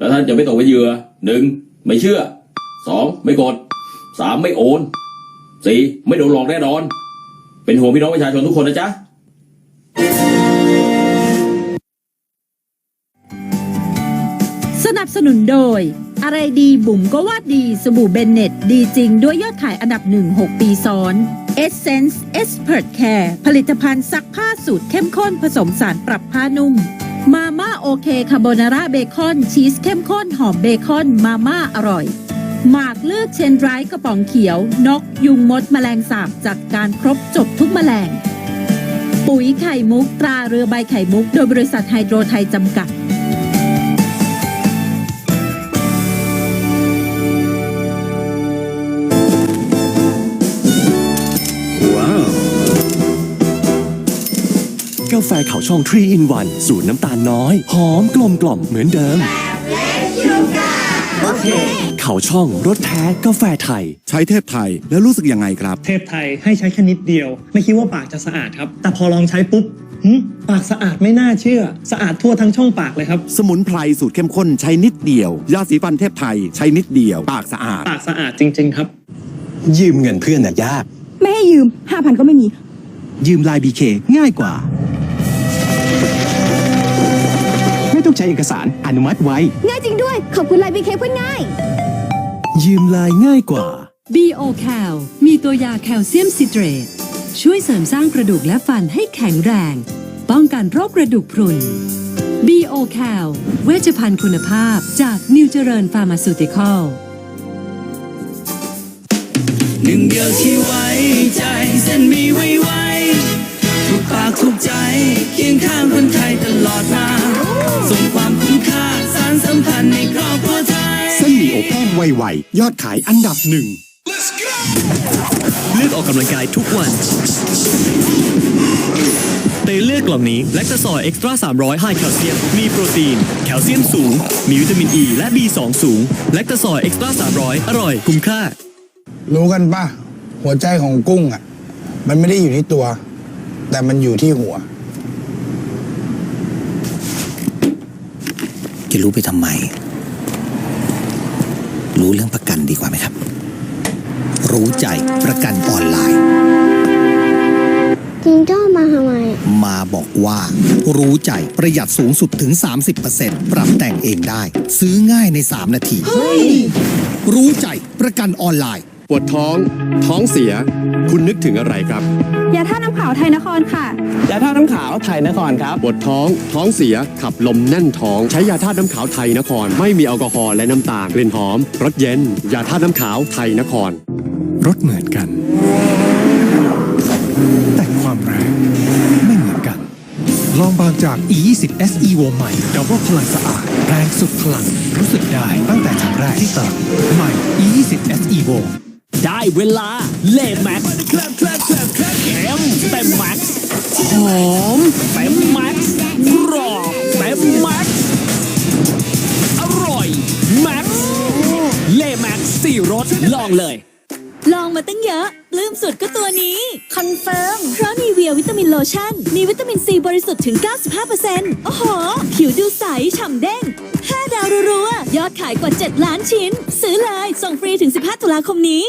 แล้วท่านจะไม่ตกเป็นเหยื่อหนึ่งไม่เชื่อสองไม่กดสามไม่โอนสี่ไม่โดนหลอกแน่นอน เป็นห่วงพี่น้องประชาชนทุกคนนะจ๊ะสนับสนุนโดย อะไรดีบุ๋มก็ว่าดีสบู่เบนเน็ต ดีจริงด้วยยอดขายอันดับหนึ่ง6ปีซ้อน Essence Expert Care ผลิตภัณฑ์ซักผ้าสูตรเข้มข้นผสมสารปรับผ้านุ่ม มาม่าโอเคคาโบนาร่าเบคอน ชีสเข้มข้นหอมเบคอน มาม่าอร่อย หมากเลือกเชนไรท์กระป๋องเขียว นกยุงมดแมลงสาบจากการครบจบทุกแมลง ปุ๋ยไข่มุกตราเรือใบไข่มุก โดยบริษัทไฮโดรไทยจำกัดาแฟเขาช่อง3 in 1สูตรน้ำตาลน้อย หอมกลมกล่อมเหมือนเดิมเขาช่องรสแท้กาแฟไทย ใช้เทพไทยแล้วรู้สึกยังไงครับ เทพไทยให้ใช้แค่นิดเดียว ไม่คิดว่าปากจะสะอาดครับ แต่พอลองใช้ปุ๊บหึปากสะอาดไม่น่าเชื่อ สะอาดทั่วทั้งช่องปากเลยครับ สมุนไพรสูตรเข้มข้นใช้นิดเดียว ยาสีฟันเทพไทยใช้นิดเดียว ปากสะอาด ปากสะอาดจริง ๆ ครับ ยืมเงินเพื่อนน่ะยาก ไม่ให้ยืมห้าพันก็ไม่มี ยืมลายบีเคง่ายกว่า ต้องใช้เอกสารอนุมัติไว้ ง่ายจริงด้วย ขอบคุณไลน์บีเคเพื่อนง่าย ยืมลายง่ายกว่า BO Cal มีตัวยาแคลเซียมซิเตรตช่วยเสริมสร้างกระดูกและฟันให้แข็งแรง ป้องกันโรคกระดูกพรุน BO Cal เวชภัณฑ์คุณภาพจากนิวเจริญฟาร์มาซูติคอลหนึ่งเดียวที่ไว้ใจเส้นมีไว้ไว้ทุกปากทุกใจเคียงข้างคนไทยตลอดมา ส่งความคุ้มค่าสารสัมพันธ์ในครอบครัวไทยเส้นหมี่อบแห้งไวๆยอดขายอันดับหนึ่งเลือกออกกำลังกายทุกวันเตเลือกกล่องนี้แลคตาซอยเอ็กซ์ตร้า300ไฮแคลเซียม มีโปรตีน แคลเซียมสูง มีวิตามินอ e ีและ B2 สูง แลคตาซอยเอ็กซ์ตร้า300 อร่อย คุ้มค่า รู้กันป่ะหัวใจของกุ้งอะ มันไม่ได้อยู่ที่ตัว แต่มันอยู่ที่หัว จะรู้ไปทำไม รู้เรื่องประกันดีกว่าไหมครับ รู้ใจประกันออนไลน์จริงจ้ามาทำไมมาบอกว่า รู้ใจประหยัดสูงสุดถึง 30%ปรับแต่งเองได้ ซื้อง่ายใน 3 นาที รู้ใจประกันออนไลน์ ปวดท้อง ท้องเสีย คุณนึกถึงอะไรครับ ยาท่าน้ำขาวไทยนครค่ะ ยาท่าน้ำขาวไทยนครครับ ปวดท้อง ท้องเสีย ขับลมแน่นท้อง ใช้ยาธาตุน้ำขาวไทยนคร ไม่มีแอลกอฮอล์และน้ำตาล กลิ่นหอม รสเย็น ยาธาตุน้ำขาวไทยนครรถเหมือนกัน แต่ความแรงไม่เหมือนกัน ลองบางจาก E20 SE Evo ใหม่ดับเบิลพลังสะอาด แรงสุดพลัง รู้สึกได้ตั้งแต่ครั้งแรกที่เติมใหม่ E20 SE Evo ได้เวลาเล่แม็กซ์แคลมแคลมแคลมแคลมเค็มเต็มแม็กซ์หอมเต็มแม็กซ์กรอบเต็มแม็กซ์อร่อยแม็กซ์เล่แม็กซ์สี่รสลองเลย ลองมาตั้งเยอะปลื้มสุดก็ตัวนี้ คอนเฟิร์ม เพราะนีเวียวิตามินโลชั่น มีวิตามินซีบริสุทธิ์ถึง 95%โอ้โห ผิวดูใส ฉ่ำเด้ง 5 ดาวรัวๆยอดขายกว่า 7 ล้านชิ้น ซื้อเลย ส่งฟรีถึง 15 ตุลาคมนี้